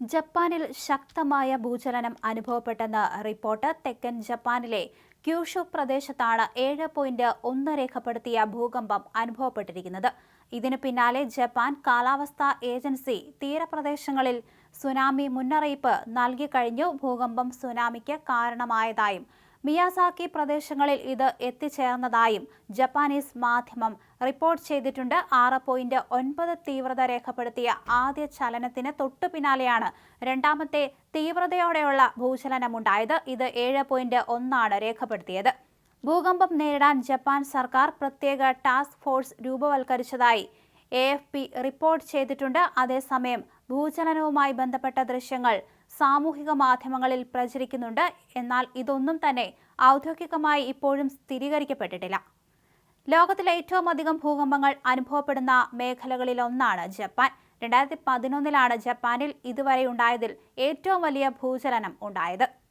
ജപ്പാനിൽ ശക്തമായ ഭൂചലനം അനുഭവപ്പെട്ടെന്ന് റിപ്പോർട്ട് തെക്കൻ ജപ്പാനിലെ ക്യൂഷു പ്രദേശത്താണ് ഏഴ് പോയിന്റ് ഒന്ന് രേഖപ്പെടുത്തിയ ഭൂകമ്പം അനുഭവപ്പെട്ടിരിക്കുന്നത്. ഇതിനു പിന്നാലെ ജപ്പാൻ കാലാവസ്ഥാ ഏജൻസി തീരപ്രദേശങ്ങളിൽ സുനാമി മുന്നറിയിപ്പ് നൽകിക്കഴിഞ്ഞു. ഭൂകമ്പം സുനാമിക്ക് കാരണമായതായും മിയാസാക്കി പ്രദേശങ്ങളിൽ ഇത് എത്തിച്ചേർന്നതായും ജപ്പാനീസ് മാധ്യമം റിപ്പോർട്ട് ചെയ്തിട്ടുണ്ട്. ആറ് പോയിന്റ് ഒൻപത് തീവ്രത രേഖപ്പെടുത്തിയ ആദ്യ ചലനത്തിന് തൊട്ടു പിന്നാലെയാണ് രണ്ടാമത്തെ തീവ്രതയോടെയുള്ള ഭൂചലനമുണ്ടായത്. ഇത് ഏഴ് പോയിന്റ് ഒന്നാണ് രേഖപ്പെടുത്തിയത്. ഭൂകമ്പം നേരിടാൻ ജപ്പാൻ സർക്കാർ പ്രത്യേക ടാസ്ക് ഫോഴ്സ് രൂപവൽക്കരിച്ചതായി എ റിപ്പോർട്ട് ചെയ്തിട്ടുണ്ട്. അതേസമയം ഭൂചലനവുമായി ബന്ധപ്പെട്ട ദൃശ്യങ്ങൾ സാമൂഹിക മാധ്യമങ്ങളിൽ പ്രചരിക്കുന്നുണ്ട്. എന്നാൽ ഇതൊന്നും തന്നെ ഔദ്യോഗികമായി ഇപ്പോഴും സ്ഥിരീകരിക്കപ്പെട്ടിട്ടില്ല. ലോകത്തിലെ ഏറ്റവും അധികം ഭൂകമ്പങ്ങൾ അനുഭവപ്പെടുന്ന മേഖലകളിലൊന്നാണ് ജപ്പാൻ. രണ്ടായിരത്തി പതിനൊന്നിലാണ് ജപ്പാനിൽ ഇതുവരെ ഉണ്ടായതിൽ ഏറ്റവും വലിയ ഭൂചലനം ഉണ്ടായത്.